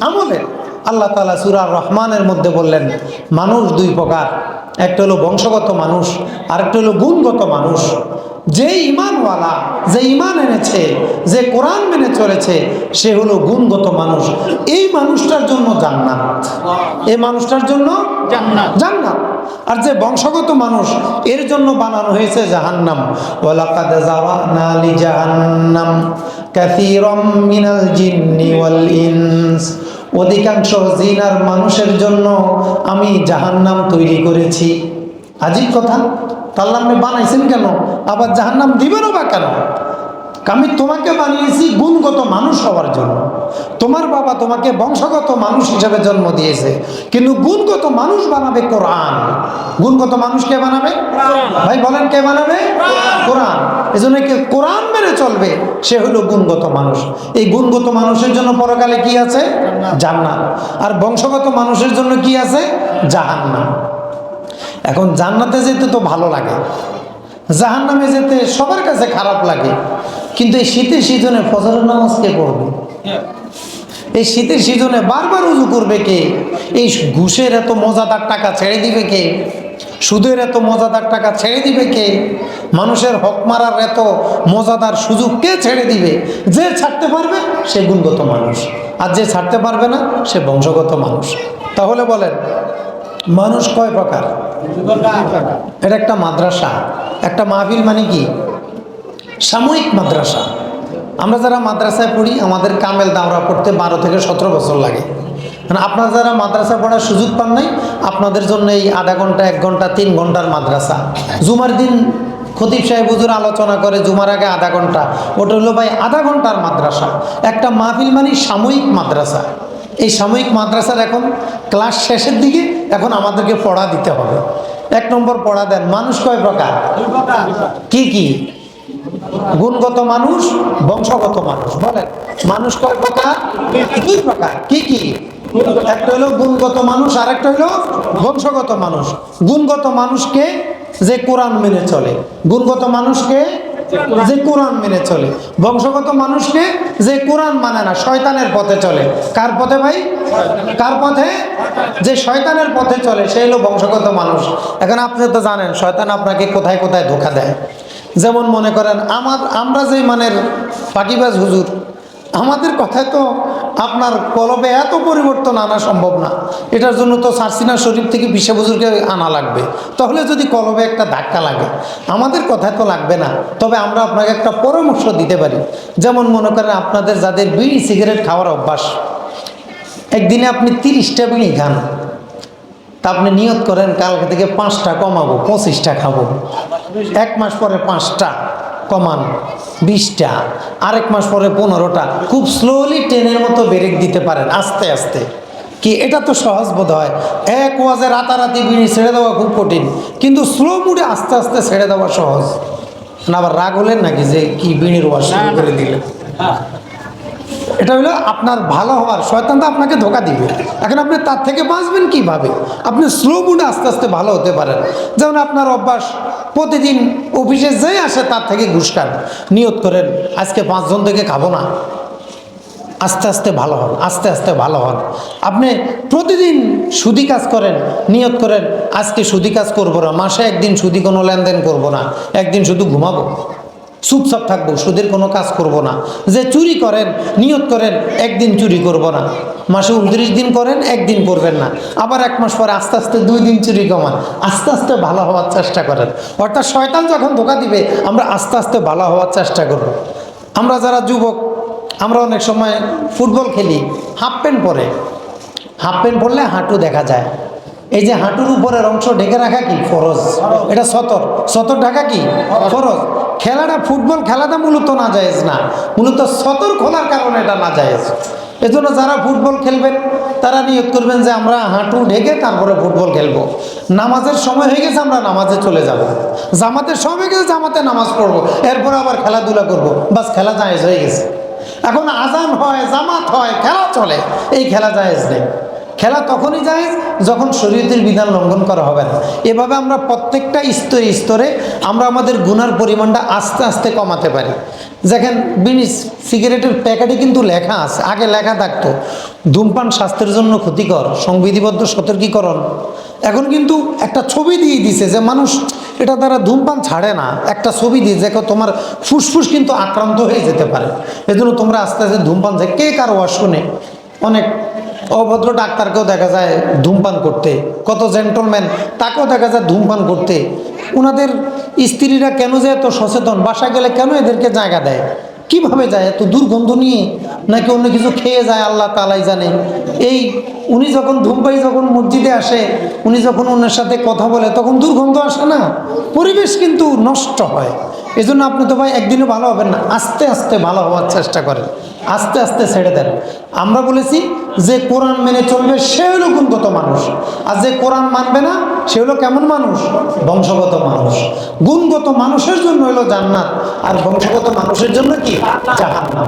আমলের আল্লাহ তালা সুরার রহমানের মধ্যে বললেন মানুষ দুই প্রকার। একটা হলো বংশগত মানুষ আর একটা হলো গুণগত মানুষ। যে ইমানওয়ালা যে ইমান এনেছে যে কোরআন মেনে চলেছে সে হলো গুণগত মানুষ। এই মানুষটার জন্য জান্নাত। এই মানুষটার জন্য জান্নাত। জান্নাত। আর যে বংশগত মানুষ এর জন্য বানানো হয়েছে জাহান্নাম। ওয়ালাকাদ জাওয়ানা লি জাহান্নাম। কাসীরাম মিনাল জিন্নি ওয়াল ইনস। অধিকাংশ জিন আর মানুষের জন্য আমি জাহান্নাম তৈরি করেছি। আজীব কথা আপনি বানাইছেন কেন? আবার জাহান্নাম দিবেনও বা কেন? আমি তোমাকে বানিয়েছি গুণগত মানুষ হওয়ার জন্য। তোমার বাবা তোমাকে বংশগত মানুষ হিসেবে জন্ম দিয়েছে। কিন্তু গুণগত মানুষ বানাবে কোরআন। গুণগত মানুষ কে বানাবে? ভাই বলেন কে বানাবে? কোরআন। এই জন্য কে কোরআন মেনে চলবে? সে হলো গুণগত মানুষ। এই গুণগত মানুষের জন্য পরকালে কি আছে? জান্নাত। আর বংশগত মানুষের জন্য কি আছে? জাহান্নাম। এখন জান্নাতে যেতে তো ভালো লাগে। জাহান নামে যেতে সবার কাছে খারাপ লাগে। কিন্তু এই শীতের সিজনে ফজরের নামাজ কে পড়বে? এই শীতের সিজনে বারবার উজু করবে কে? এই ঘুষের এত মজাদার টাকা ছেড়ে দিবে কে? সুদের এত মজাদার টাকা ছেড়ে দিবে কে? মানুষের হক মারার এত মজাদার সুযোগ কে ছেড়ে দিবে? যে ছাড়তে পারবে সে গুণগত মানুষ। আর যে ছাড়তে পারবে না সে বংশগত মানুষ। তাহলে বলেন মানুষ কয় প্রকার। এটা একটা মাদ্রাসা। একটা মাহফিল মানে কি? সাময়িক মাদ্রাসা। আমরা যারা মাদ্রাসায় পড়ি, আমাদের কামেল দাওরা পড়তে বারো থেকে সতেরো বছর লাগে। মানে আপনারা যারা মাদ্রাসা পড়ার সুযোগ পান নাই, আপনাদের জন্য এই আধা ঘণ্টা, এক ঘণ্টা, তিন ঘণ্টার মাদ্রাসা। জুমার দিন খতিব সাহেব হুজুর আলোচনা করে, জুমার আগে আধা ঘণ্টা। ওটা হলো ভাই আধা ঘণ্টার মাদ্রাসা। একটা মাহফিল মানে সাময়িক মাদ্রাসা। এই সাময়িক মাদ্রাসার এখন ক্লাস শেষের দিকে এখন আমাদেরকে পড়া দিতে হবে। এক নম্বর পড়া দেন মানুষ কয় প্রকার? কি কি? গুণগত মানুষ বংশগত মানুষ বলেন। মানুষ কয় প্রকার? দুই প্রকার। কি কি? একটা হলো গুণগত মানুষ আর একটা হলো বংশগত মানুষ। গুণগত মানুষকে যে কোরআন মেনে চলে গুণগত মানুষকে যে কোরআন মেনে চলে। বংশগত মানুষকে যে কোরআন মানে না, শয়তানের পথে চলে। কার পথে ভাই? কার পথে? যে শয়তানের পথে চলে, সে হলো বংশগত মানুষ। এখন আপনি তো জানেন, শয়তান আপনাকে কোথায় কোথায় ধোকা দেয়। যেমন মনে করেন, আমার আমরা যে মানের পাকিবাজ হুজুর, আমাদের কথায় তো আপনার কলবে এত পরিবর্তন আনা সম্ভব না। এটার জন্য তো সারসিনা শরীফ থেকে বিশে বুজুরকে আনা লাগবে। তাহলে যদি কলবে একটা ধাক্কা লাগে, আমাদের কথা তো লাগবে না। তবে আমরা আপনাকে একটা পরামর্শ দিতে পারি। যেমন মনে করেন আপনাদের যাদের বিড়ি, সিগারেট খাওয়ার অভ্যাস, একদিনে আপনি তিরিশটা বিড়ি খান। তা আপনি নিয়ত করেন কালকে থেকে পাঁচটা কমাবো, পঁচিশটা খাব। এক মাস পরে পাঁচটা। কমান বিশটা আরেক মাস পরে পনেরোটা। খুব স্লোলি ট্রেনের মতো ব্রেক দিতে পারেন আস্তে আস্তে। কি এটা তো সহজ বোধ হয় এক ওয়াজে রাতারাতি বিড়ি ছেড়ে দেওয়া খুব কঠিন কিন্তু স্লো মুডে আস্তে আস্তে ছেড়ে দেওয়া সহজ। না আবার রাগ হলেন নাকি যে কি বিড়ির ওয়াজ শুরু করে দিলেন? এটা হলো আপনার ভালো হওয়ার, শয়তান তো আপনাকে ধোকা দিবে। এখন আপনি তার থেকে বাঁচবেন কীভাবে? আপনি স্লো মুডে আস্তে আস্তে ভালো হতে পারেন। যেমন আপনার অভ্যাস, প্রতিদিন অফিসে যেই আসে তার থেকে ঘুষ খান। নিয়ত করেন, আজকে পাঁচজন থেকে খাব না। আস্তে আস্তে ভালো হন, আস্তে আস্তে ভালো হন। আপনি প্রতিদিন সুদি কাজ করেন, নিয়ত করেন, আজকে সুদি কাজ করব না, মাসে একদিন সুদি কোনো লেনদেন করব না, একদিন শুধু ঘুমাবো। চুপচাপ থাকব, সুদের কোনো কাজ করব না। যে চুরি করেন, নিয়ত করেন, একদিন চুরি করব না। মাসে উনত্রিশ দিন করেন, একদিন করবেন না। আবার এক মাস পরে আস্তে আস্তে দুই দিন চুরি কমান। আস্তে আস্তে ভালো হওয়ার চেষ্টা করেন। অর্থাৎ শয়তান যখন ধোকা দিবে, আমরা আস্তে আস্তে ভালো হওয়ার চেষ্টা করব। আমরা যারা যুবক, আমরা অনেক সময় ফুটবল খেলি। হাফ প্যান্ট পরে। হাফ প্যান্ট পরলে হাঁটু দেখা যায়। এই যে হাঁটুর উপরের অংশ ঢেকে রাখা কি? ফরজ। এটা সতর। সতর ঢাকা কি? ফরজ। খেলাটা ফুটবল খেলাটা মূলত না যায়জ না। মূলত সতর খোলার কারণে এটা না যায়জ এজন্য যারা ফুটবল খেলবেন তারা নিয়োগ করবেন যে আমরা হাঁটু ঢেকে তারপরে ফুটবল খেলব। নামাজের সময় হয়ে গেছে আমরা নামাজে চলে যাব। জামাতের সময় হয়ে গেছে জামাতে নামাজ পড়ব। এরপরে আবার খেলাধুলা করব। বাস খেলা জায়েজ হয়ে গেছে। এখন আজান হয় জামাত হয় খেলা চলে। এই খেলা জায়েজ নেই। খেলা তখনই যায় যখন শরীয়তের বিধান লঙ্ঘন করা হবে না। এভাবে আমরা প্রত্যেকটা স্তরে স্তরে আমরা আমাদের গুনার পরিমাণটা আস্তে আস্তে কমাতে পারি। দেখেন, বিনি সিগারেটের প্যাকেটে কিন্তু লেখা আছে, আগে লেখা থাকতো, ধূমপান স্বাস্থ্যের জন্য ক্ষতিকর, সংবিধিবদ্ধ সতর্কীকরণ। এখন কিন্তু একটা ছবি দিয়ে দিছে যে মানুষ এটা তারা ধূমপান ছাড়ে না। একটা ছবি দিয়ে দেখো তোমার ফুসফুস কিন্তু আক্রান্ত হয়ে যেতে পারে। এজন্য তোমরা আস্তে আস্তে ধূমপান যে কে কার ওয়াজ শুনে অনেক অভদ্র ডাক্তারকেও দেখা যায় ধূমপান করতে, কত জেন্টলম্যান তাকেও দেখা যায় ধূমপান করতে। ওনাদের স্ত্রীরা কেন যে এত সচেতন? বাসা গেলে কেন এদেরকে জায়গা দেয়? কীভাবে যায়? এত দুর্গন্ধ নিয়ে নাকি অন্য কিছু খেয়ে যায়? আল্লাহ তালাই জানে। এই উনি যখন ধূমপাই যখন মসজিদে আসে, উনি যখন ওনার সাথে কথা বলে, তখন দুর্গন্ধ আসে না? পরিবেশ কিন্তু নষ্ট হয়। এই জন্য আপনি তো ভাই একদিনও ভালো হবেন না। আস্তে আস্তে ভালো হওয়ার চেষ্টা করেন। আস্তে আস্তে ছেড়ে দেন। আমরা বলেছি, যে কোরআন মেনে চলবে, সে হলো গুণগত মানুষ। আর যে কোরআন মানবে না, সে হলো কেমন মানুষ? বংশগত মানুষ। গুণগত মানুষের জন্য হলো জান্নাত। আর বংশগত মানুষের জন্য কি? জাহান্নাম।